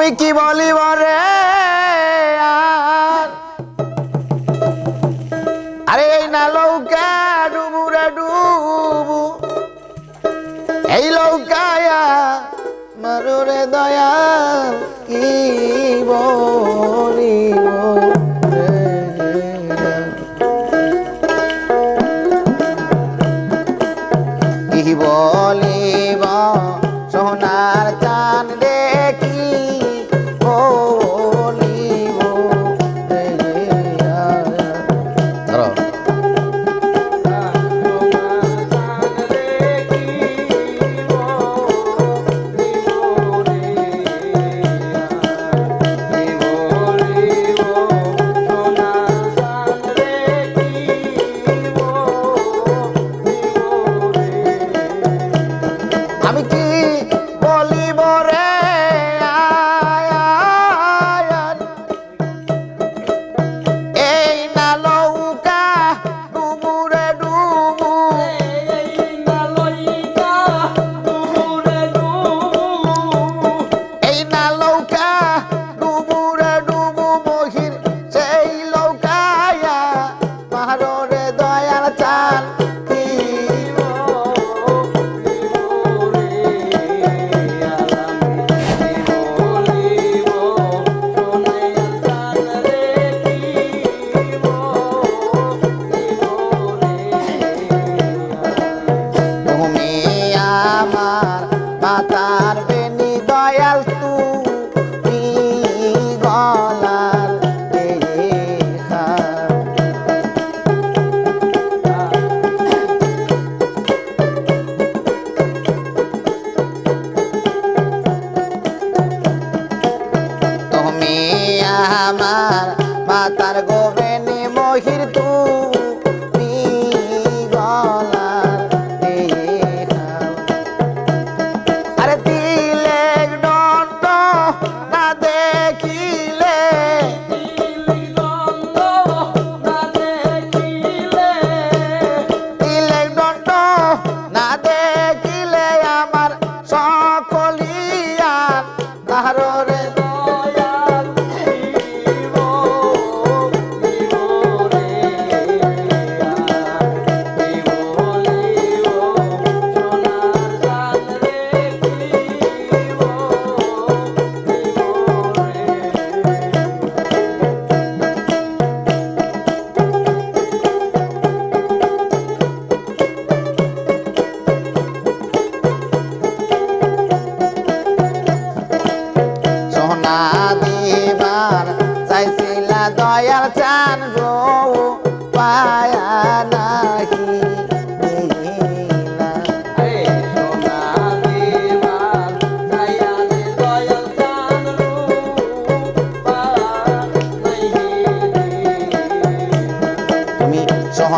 আমি কি বলি বলে? আরে এই না লৌকা ডুবু রে ডুবু। এই লৌকায়া মারুরে দয়া, কি বলি? কি বলিব সোনার বলিবরে পারবে নি দয়াল তুমি তুমি আমার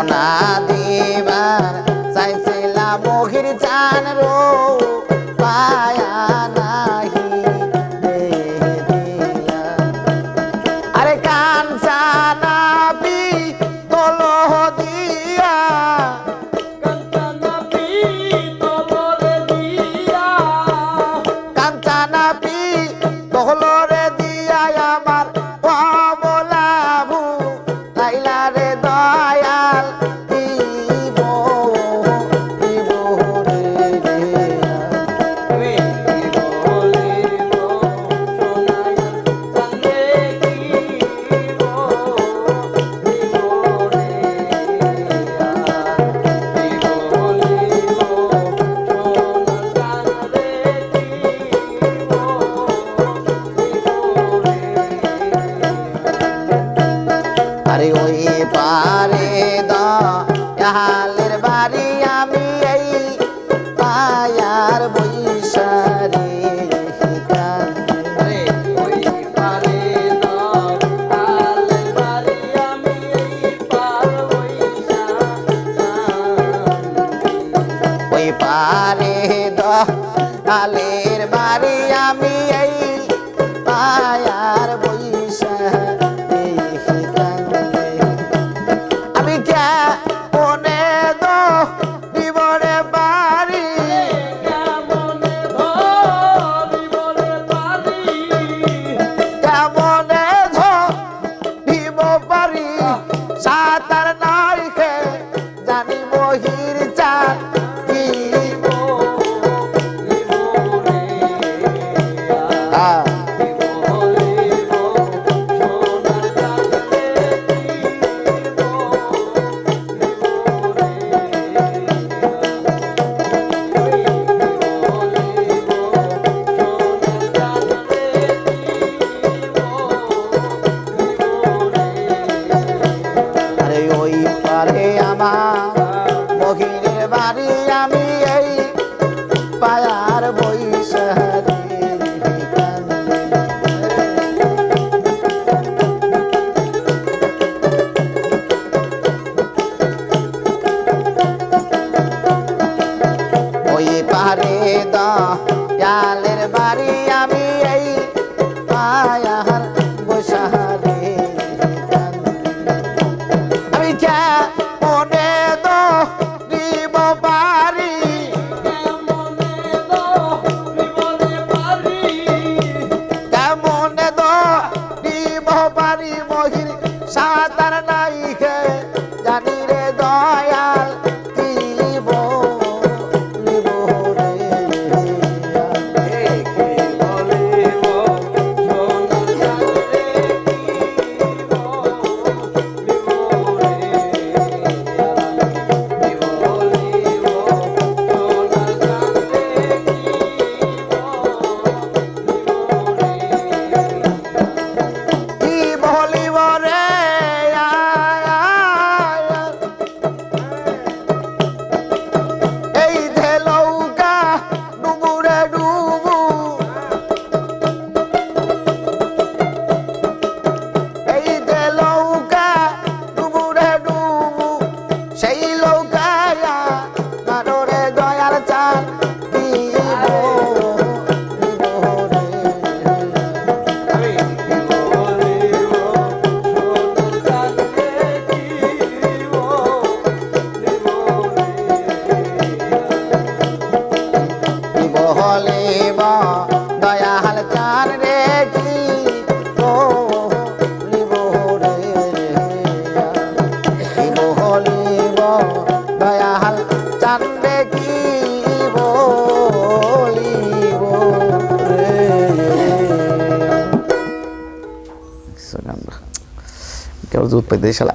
啦 Ah. que eu do deixa.